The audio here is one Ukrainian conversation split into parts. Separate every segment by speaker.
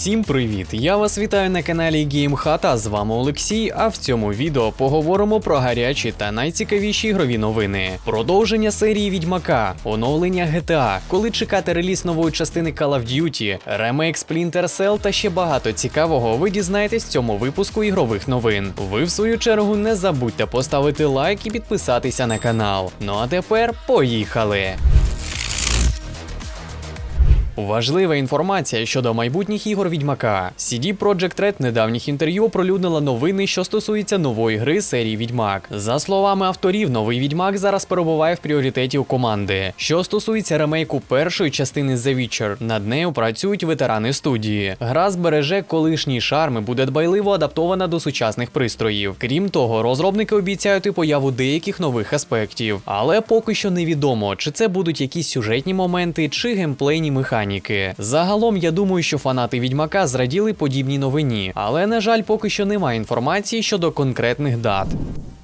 Speaker 1: Всім привіт! Я вас вітаю на каналі GameHata, з вами Олексій. А в цьому відео поговоримо про гарячі та найцікавіші ігрові новини. Продовження серії Відьмака, оновлення GTA, коли чекати реліз нової частини Call of Duty, ремейк Splinter Cell та ще багато цікавого ви дізнаєтесь в цьому випуску ігрових новин. Ви, в свою чергу, не забудьте поставити лайк і підписатися на канал. Ну а тепер поїхали! Важлива інформація щодо майбутніх ігор Відьмака. CD Projekt Red недавніх інтерв'ю оприлюднила новини, що стосуються нової гри серії Відьмак. За словами авторів, новий Відьмак зараз перебуває в пріоритеті у команди. Що стосується ремейку першої частини The Witcher, над нею працюють ветерани студії. Гра збереже колишній шарм і буде дбайливо адаптована до сучасних пристроїв. Крім того, розробники обіцяють і появу деяких нових аспектів, але поки що невідомо, чи це будуть якісь сюжетні моменти, чи геймплейні механіки. Загалом, я думаю, що фанати відьмака зраділи подібній новині, але на жаль, поки що немає інформації щодо конкретних дат.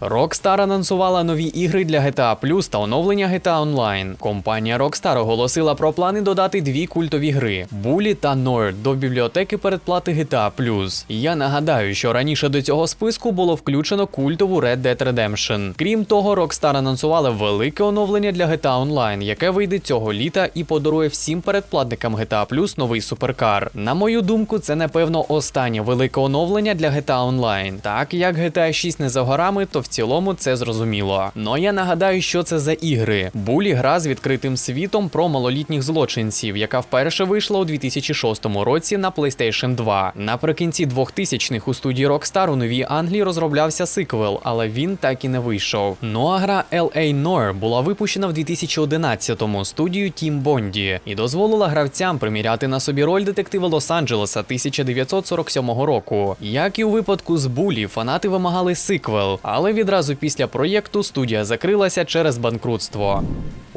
Speaker 1: Rockstar анонсувала нові ігри для GTA Plus та оновлення GTA Online. Компанія Rockstar оголосила про плани додати дві культові гри Bully та Nord до бібліотеки передплати GTA Plus. Я нагадаю, що раніше до цього списку було включено культову Red Dead Redemption. Крім того, Rockstar анонсували велике оновлення для GTA Online, яке вийде цього літа і подарує всім передплатникам GTA Plus новий суперкар. На мою думку, це напевно останнє велике оновлення для GTA Online. Так як GTA 6 не за горами, то в цілому це зрозуміло. Но я нагадаю, що це за ігри. Булі гра з відкритим світом про малолітніх злочинців, яка вперше вийшла у 2006 році на PlayStation 2. Наприкінці 2000-х у студії Rockstar у Новій Англії розроблявся сиквел, але він так і не вийшов. Ну а гра L.A. Noir була випущена в 2011-му студією Team Bondi і дозволила гравцям приміряти на собі роль детектива Лос-Анджелеса 1947 року. Як і у випадку з Булі, фанати вимагали сиквел, але відразу після проєкту студія закрилася через банкрутство.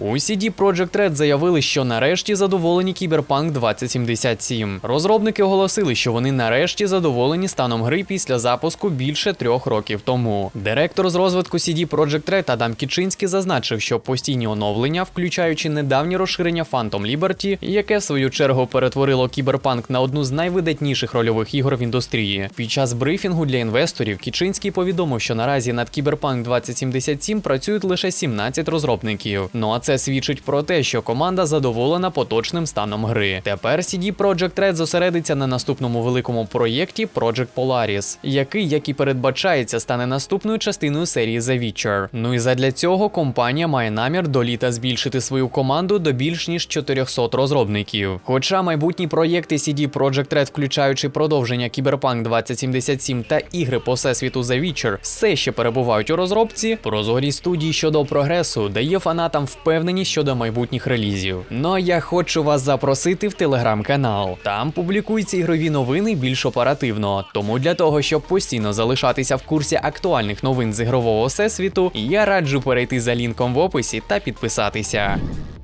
Speaker 1: У CD Projekt Red заявили, що нарешті задоволені Cyberpunk 2077. Розробники оголосили, що вони нарешті задоволені станом гри після запуску більше трьох років тому. Директор з розвитку CD Projekt Red Адам Кічинський зазначив, що постійні оновлення, включаючи недавнє розширення Phantom Liberty, яке в свою чергу перетворило Cyberpunk на одну з найвидатніших рольових ігор в індустрії. Під час брифінгу для інвесторів Кічинський повідомив, що наразі над Cyberpunk 2077 працюють лише 17 розробників. Ну а це свідчить про те, що команда задоволена поточним станом гри. Тепер CD Projekt Red зосередиться на наступному великому проєкті Project Polaris, який, як і передбачається, стане наступною частиною серії The Witcher. Ну і задля цього компанія має намір до літа збільшити свою команду до більш ніж 400 розробників. Хоча майбутні проєкти CD Projekt Red, включаючи продовження Cyberpunk 2077 та ігри по всесвіту The Witcher, все ще перебувають у розробці, прозорі студії щодо прогресу дає фанатам впевненість щодо майбутніх релізів. Ну а я хочу вас запросити в телеграм-канал. Там публікуються ігрові новини більш оперативно. Тому для того, щоб постійно залишатися в курсі актуальних новин з ігрового всесвіту, я раджу перейти за лінком в описі та підписатися.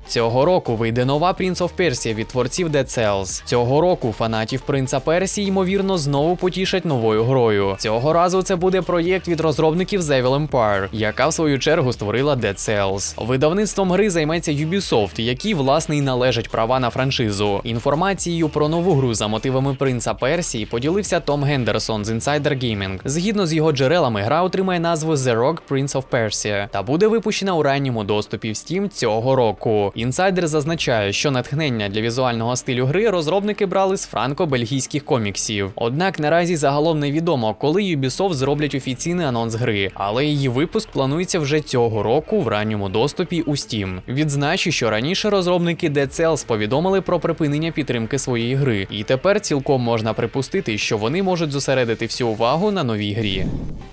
Speaker 1: Цього року вийде нова Prince of Persia від творців Dead Cells. Цього року фанатів принца Персії, ймовірно, знову потішать новою грою. Цього разу це буде проєкт від розробників The Empire, яка в свою чергу створила Dead Cells. Видавництвом гри займеться Ubisoft, які власне і належать права на франшизу. Інформацією про нову гру за мотивами принца Персії поділився Том Гендерсон з Insider Gaming. Згідно з його джерелами, гра отримає назву The Rogue Prince of Persia та буде випущена у ранньому доступі в Steam цього року. Інсайдер зазначає, що натхнення для візуального стилю гри розробники брали з франко-бельгійських коміксів. Однак наразі загалом невідомо, коли Ubisoft зроблять офіційний анонс гри, але її випуск планується вже цього року в ранньому доступі у Steam. Відзначу, що раніше розробники Dead Cells повідомили про припинення підтримки своєї гри, і тепер цілком можна припустити, що вони можуть зосередити всю увагу на новій грі.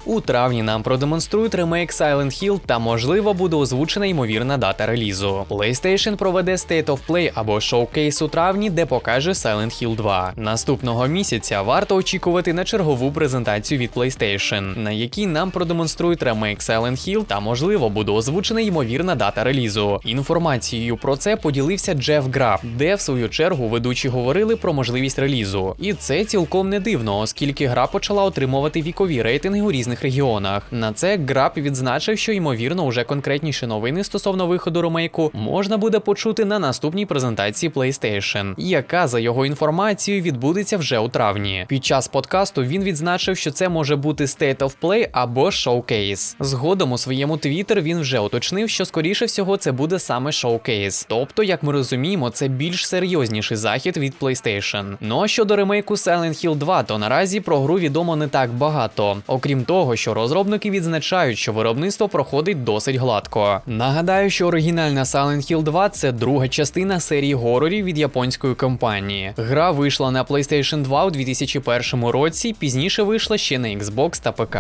Speaker 1: У травні нам продемонструють ремейк Silent Hill та можливо буде озвучена ймовірна дата релізу. PlayStation проведе State of Play або шоукейс у травні, де покаже Silent Hill 2. Наступного місяця варто очікувати на чергову презентацію від PlayStation, на якій нам продемонструють ремейк Silent Hill та можливо буде озвучена ймовірна дата релізу. Інформацією про це поділився Джеф Граф, де в свою чергу ведучі говорили про можливість релізу. І це цілком не дивно, оскільки гра почала отримувати вікові рейтинги у різних регіонах. На це Граб відзначив, що ймовірно уже конкретніші новини стосовно виходу ремейку можна буде почути на наступній презентації PlayStation, яка за його інформацією відбудеться вже у травні. Під час подкасту він відзначив, що це може бути State of Play або Showcase. Згодом у своєму твіттер він вже уточнив, що скоріше всього це буде саме Showcase. Тобто, як ми розуміємо, це більш серйозніший захід від PlayStation. Ну а щодо ремейку Silent Hill 2, то наразі про гру відомо не так багато. Окрім того, що розробники відзначають, що виробництво проходить досить гладко. Нагадаю, що оригінальна Silent Hill 2 це друга частина серії горорів від японської компанії. Гра вийшла на PlayStation 2 у 2001 році, пізніше вийшла ще на Xbox та ПК.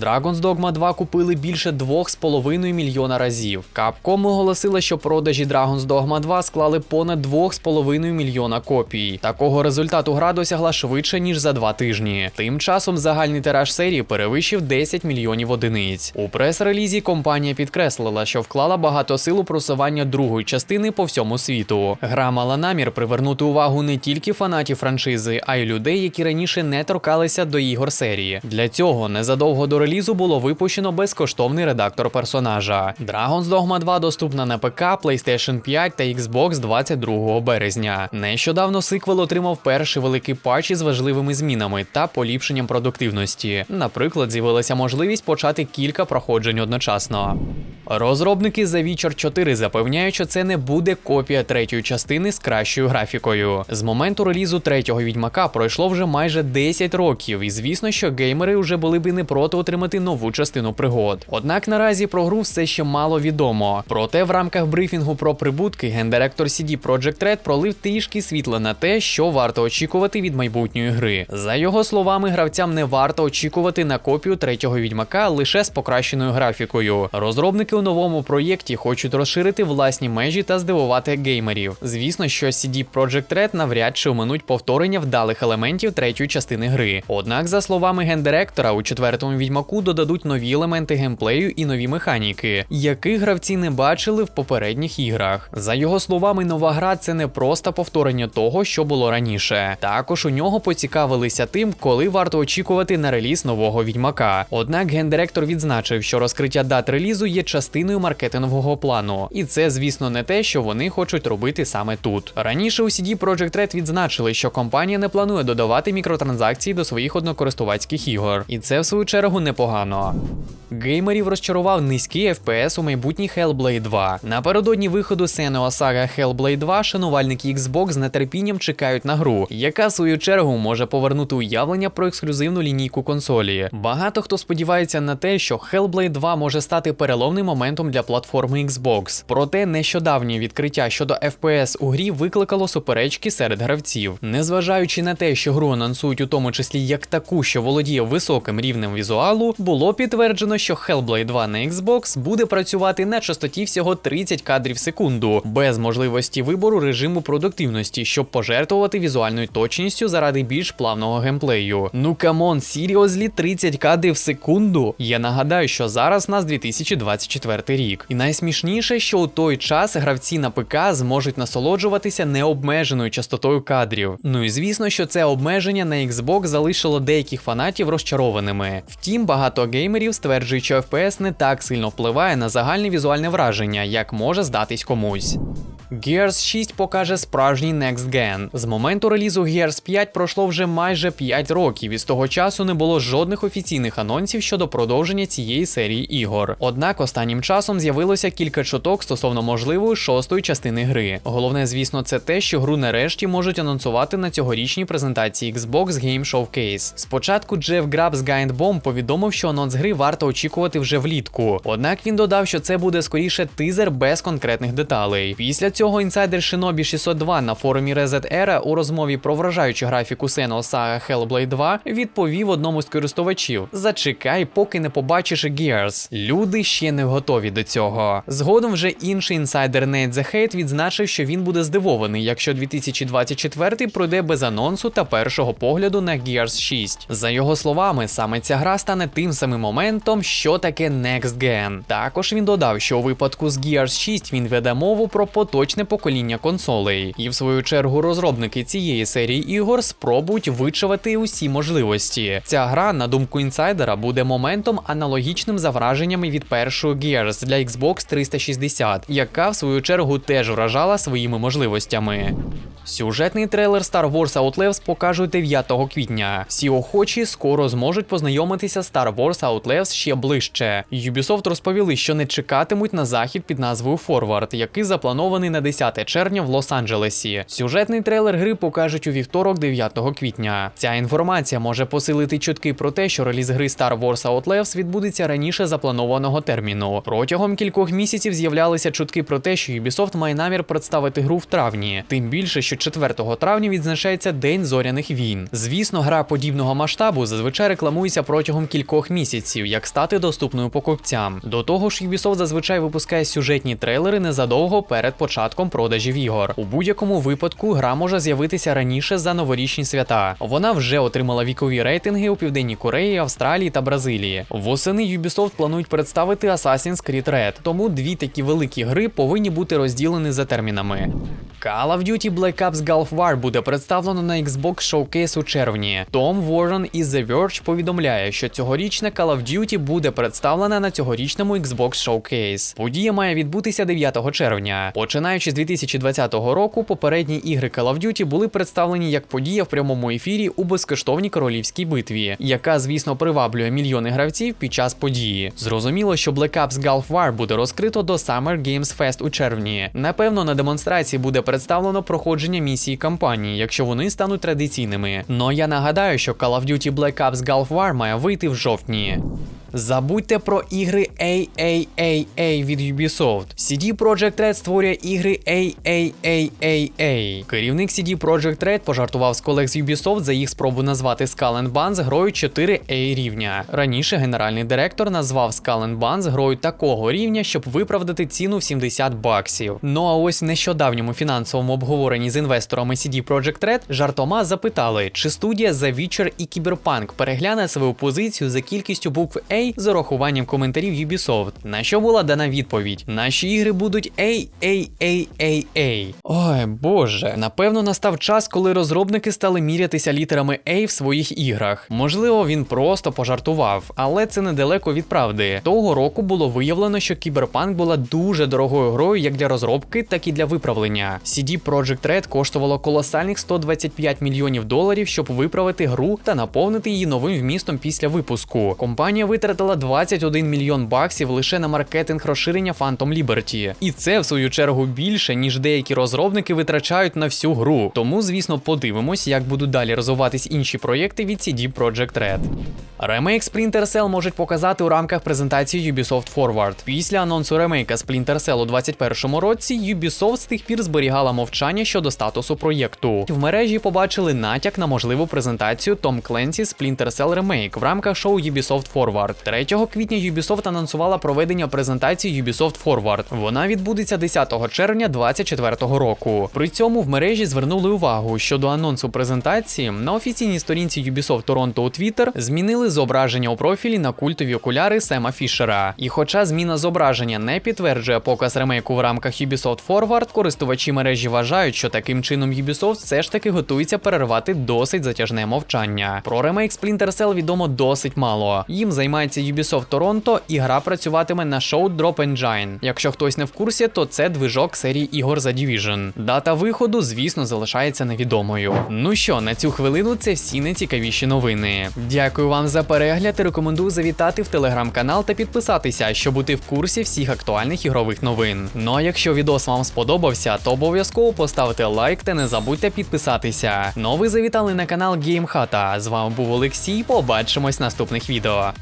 Speaker 1: Dragon's Dogma 2 купили більше 2,5 мільйона разів. Capcom оголосила, що продажі Dragon's Dogma 2 склали понад 2,5 мільйона копій. Такого результату гра досягла швидше ніж за два тижні. Тим часом загальний тираж серії перевищив 10 мільйонів одиниць. У прес-релізі компанія підкреслила, що вклала багато сил у просування другої частини по всьому світу. Гра мала намір привернути увагу не тільки фанатів франшизи, а й людей, які раніше не торкалися до ігор серії. Для цього незадовго до релізу було випущено безкоштовний редактор персонажа. Dragon's Dogma 2 доступна на ПК, PlayStation 5 та Xbox 22 березня. Нещодавно сиквел отримав перший великий патч із важливими змінами та поліпшенням продуктивності. Наприклад, з'явилася можливість почати кілька проходжень одночасно. Розробники The Witcher 4 запевняють, що це не буде копія третьої частини з кращою графікою. З моменту релізу третього відьмака пройшло вже майже 10 років, і звісно, що геймери вже були би не проти отримати нову частину пригод. Однак наразі про гру все ще мало відомо. Проте в рамках брифінгу про прибутки гендиректор CD Projekt Red пролив трішки світла на те, що варто очікувати від майбутньої гри. За його словами, гравцям не варто очікувати на копію третього відьмака лише з покращеною графікою. Розробники у новому проєкті хочуть розширити власні межі та здивувати геймерів. Звісно, що CD Projekt Red навряд чи оминуть повторення вдалих елементів третьої частини гри. Однак, за словами гендиректора, у четвертому відьмаку додадуть нові елементи геймплею і нові механіки, яких гравці не бачили в попередніх іграх. За його словами, нова гра це не просто повторення того, що було раніше. Також у нього поцікавилися тим, коли варто очікувати на реліз нового відьмака. Однак гендиректор відзначив, що розкриття дат релізу є частиною маркетингового плану, і це, звісно, не те, що вони хочуть робити саме тут. Раніше у CD Projekt Red відзначили, що компанія не планує додавати мікротранзакції до своїх однокористувацьких ігор, і це в свою чергу непогано. Геймерів розчарував низький FPS у майбутній Hellblade 2. Напередодні виходу Senua Saga Hellblade 2 шанувальники Xbox з нетерпінням чекають на гру, яка в свою чергу може повернути уявлення про ексклюзивну лінійку консолі. Багато хто сподівається на те, що Hellblade 2 може стати переломним моментом для платформи Xbox. Проте нещодавнє відкриття щодо FPS у грі викликало суперечки серед гравців. Незважаючи на те, що гру анонсують у тому числі як таку, що володіє високим рівнем візуалу, було підтверджено, що Hellblade 2 на Xbox буде працювати на частоті всього 30 кадрів в секунду, без можливості вибору режиму продуктивності, щоб пожертвувати візуальною точністю заради більш плавного геймплею. Ну камон, серйозлі 30 кадрів в секунду. Я нагадаю, що зараз нас 2024 рік. І найсмішніше, що у той час гравці на ПК зможуть насолоджуватися необмеженою частотою кадрів. Ну і звісно, що це обмеження на Xbox залишило деяких фанатів розчарованими. Втім, багато геймерів стверджують, що FPS не так сильно впливає на загальне візуальне враження, як може здатись комусь. Gears 6 покаже справжній Next Gen. З моменту релізу Gears 5 пройшло вже майже 5 років, і з того часу не було жодних офіційних анонсів щодо продовження цієї серії ігор. Однак останнім часом з'явилося кілька чуток стосовно можливої шостої частини гри. Головне, звісно, це те, що гру нарешті можуть анонсувати на цьогорічній презентації Xbox Game Showcase. Спочатку Джеф Граб з Giant повідомив, що анонс гри варто очікувати вже влітку. Однак він додав, що це буде скоріше тизер без конкретних деталей. Після цього інсайдер Shinobi 602 на форумі Reset Era у розмові про вражаючу графіку Senua Saga Hellblade 2 відповів одному з користувачів: Зачекай, поки не побачиш Gears. Люди ще не готові до цього. Згодом вже інший інсайдер Nate The Hate відзначив, що він буде здивований, якщо 2024 пройде без анонсу та першого погляду на Gears 6. За його словами, саме ця гра стане тим самим моментом, що таке Next Gen. Також він додав, що у випадку з Gears 6 він веде мову про поточне покоління консолей, і в свою чергу розробники цієї серії ігор спробують вичавити усі можливості. Ця гра, на думку інсайдера, буде моментом аналогічним за враженнями від першої Gears для Xbox 360, яка в свою чергу теж вражала своїми можливостями. Сюжетний трейлер Star Wars Outlaws покажуть 9 квітня. Всі охочі скоро зможуть познайомитися з Star Wars Outlaws ще ближче. Ubisoft розповіли, що не чекатимуть на захід під назвою Forward, який запланований на 10 червня в Лос-Анджелесі. Сюжетний трейлер гри покажуть у вівторок, 9 квітня. Ця інформація може посилити чутки про те, що реліз гри Star Wars Outlaws відбудеться раніше запланованого терміну. Протягом кількох місяців з'являлися чутки про те, що Ubisoft має намір представити гру в травні. Тим більше, що 4 травня відзначається День зоряних війн. Звісно, гра подібного масштабу зазвичай рекламується протягом кількох місяців, як стати доступною покупцям. До того ж, Ubisoft зазвичай випускає сюжетні трейлери незадовго перед початком продажів ігор. У будь-якому випадку гра може з'явитися раніше за новорічні свята. Вона вже отримала вікові рейтинги у Південній Кореї, Австралії та Бразилії. Восени Ubisoft планують представити Assassin's Creed Red, тому дві такі великі гри повинні бути розділені за термінами. Call of Duty Black Ops Gulf War буде представлено на Xbox Showcase у червні. Том Ворон із The Verge повідомляє, що цьогорічна Call of Duty буде представлена на цьогорічному Xbox Showcase. Подія має відбутися 9 червня. Починаючи з 2020 року, попередні ігри Call of Duty були представлені як подія в прямому ефірі у безкоштовній королівській битві, яка, звісно, приваблює мільйони гравців під час події. Зрозуміло, що Black Ops Gulf War буде розкрито до Summer Games Fest у червні. Напевно, на демонстрації буде представлено проходження місії кампанії, якщо вони стануть традиційними. Но я нагадаю, що Call of Duty Black Ops Gulf War має вийти в жовтні. Забудьте про ігри AAAA від Ubisoft. CD Projekt Red створює ігри AAAA. Керівник CD Projekt Red пожартував з колег з Ubisoft за їх спробу назвати Skull Bones грою 4A рівня. Раніше генеральний директор назвав Skull Bones грою такого рівня, щоб виправдати ціну в 70 баксів. Ну а ось в нещодавньому фінансовому обговоренні з інвесторами CD Projekt Red жартома запитали, чи студія The Witcher і Cyberpunk перегляне свою позицію за кількістю букв A з урахуванням коментарів Ubisoft. На що була дана відповідь? Наші ігри будуть AAAAA. Ой боже, напевно, настав час, коли розробники стали мірятися літерами A в своїх іграх. Можливо, він просто пожартував, але це недалеко від правди. Того року було виявлено, що Cyberpunk була дуже дорогою грою як для розробки, так і для виправлення. CD Projekt Red коштувало колосальних 125 мільйонів доларів, щоб виправити гру та наповнити її новим вмістом після випуску. Компанія витратила 21 мільйон баксів лише на маркетинг розширення Phantom Liberty. І це, в свою чергу, більше, ніж деякі розробники витрачають на всю гру. Тому, звісно, подивимось, як будуть далі розвиватись інші проєкти від CD Projekt Red. Ремейк Splinter Cell можуть показати у рамках презентації Ubisoft Forward. Після анонсу ремейка Splinter Cell у 2021 році Ubisoft з тих пір зберігала мовчання щодо статусу проєкту. В мережі побачили натяк на можливу презентацію Tom Clancy Splinter Cell Remake в рамках шоу Ubisoft Forward. 3 квітня Ubisoft анонсувала проведення презентації Ubisoft Forward. Вона відбудеться 10 червня 2024 року. При цьому в мережі звернули увагу, що до анонсу презентації на офіційній сторінці Ubisoft Toronto у Twitter змінили зображення у профілі на культові окуляри Сема Фішера. І хоча зміна зображення не підтверджує показ ремейку в рамках Ubisoft Forward, користувачі мережі вважають, що таким чином Ubisoft все ж таки готується перервати досить затяжне мовчання. Про ремейк Splinter Cell відомо досить мало. Їм займається Ubisoft Toronto і гра працюватиме на Show Drop Engine. Якщо хтось не в курсі, то це движок серії ігор The Division. Дата виходу, звісно, залишається невідомою. Ну що, на цю хвилину це всі найцікавіші новини. Дякую вам за перегляд рекомендую завітати в телеграм-канал та підписатися, щоб бути в курсі всіх актуальних ігрових новин. Ну а якщо відос вам сподобався, то обов'язково поставте лайк та не забудьте підписатися. Ну ви завітали на канал GameHata. З вами був Олексій. Побачимось в наступних відео.